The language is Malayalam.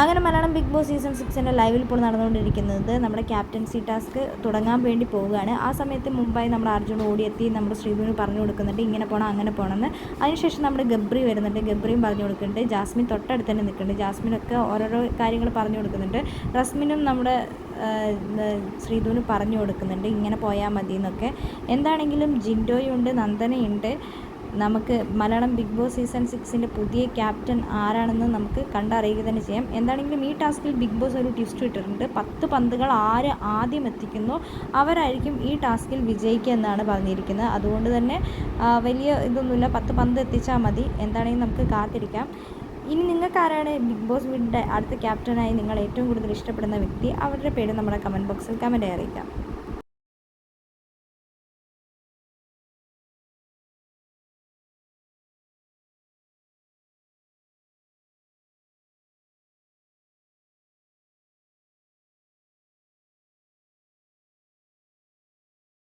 അങ്ങനെ മലയാളം ബിഗ് ബോസ് സീസൺ സിക്സിന്റെ ലൈവിൽ ഇപ്പോൾ നടന്നുകൊണ്ടിരിക്കുന്നത് നമ്മുടെ ക്യാപ്റ്റൻസി ടാസ്ക് തുടങ്ങാൻ വേണ്ടി പോവുകയാണ്. ആ സമയത്ത് മുമ്പായി നമ്മുടെ അർജുൻ ഓടിയെത്തി നമ്മുടെ ശ്രീധുവിന് പറഞ്ഞു കൊടുക്കുന്നുണ്ട് ഇങ്ങനെ പോകണം അങ്ങനെ പോകണമെന്ന് അതിനുശേഷം നമ്മുടെ ഗബ്രി വരുന്നുണ്ട് ഗബ്രിയും പറഞ്ഞു കൊടുക്കുന്നുണ്ട് ജാസ്മിൻ തൊട്ടടുത്ത് തന്നെ നിൽക്കുന്നുണ്ട് ജാസ്മിനൊക്കെ ഓരോരോ കാര്യങ്ങൾ പറഞ്ഞു കൊടുക്കുന്നുണ്ട്. റസ്മിനും നമ്മുടെ ശ്രീധുവിന് പറഞ്ഞു കൊടുക്കുന്നുണ്ട് ഇങ്ങനെ പോയാൽ മതി എന്നൊക്കെ എന്താണെങ്കിലും ജിൻഡോയുണ്ട് നന്ദനയുണ്ട് നമുക്ക് മലയാളം ബിഗ് ബോസ് സീസൺ സിക്സിന്റെ പുതിയ ക്യാപ്റ്റൻ ആരാണെന്ന് നമുക്ക് കണ്ടറിയുക തന്നെ ചെയ്യാം. എന്താണെങ്കിലും ഈ ടാസ്കിൽ ബിഗ് ബോസ് ഒരു ട്വിസ്റ്റ് ഇട്ടിട്ടുണ്ട്. പത്ത് പന്തുകൾ ആര് ആദ്യം എത്തിക്കുന്നു അവരായിരിക്കും ഈ ടാസ്കിൽ വിജയിക്കുക എന്നാണ് പറഞ്ഞിരിക്കുന്നത്. അതുകൊണ്ട് തന്നെ വലിയ ഇതൊന്നുമില്ല. പത്ത് പന്ത് എത്തിച്ചാൽ മതി. എന്താണെങ്കിലും നമുക്ക് കാത്തിരിക്കാം. ഇനി നിങ്ങൾക്ക് ആരാണ് ബിഗ് ബോസ് വീടിന്റെ അടുത്ത ക്യാപ്റ്റനായി നിങ്ങൾ ഏറ്റവും കൂടുതൽ ഇഷ്ടപ്പെടുന്ന വ്യക്തി? അവരുടെ പേര് നമ്മുടെ കമന്റ് ബോക്സിൽ കമന്റ് അറിയിക്കാം.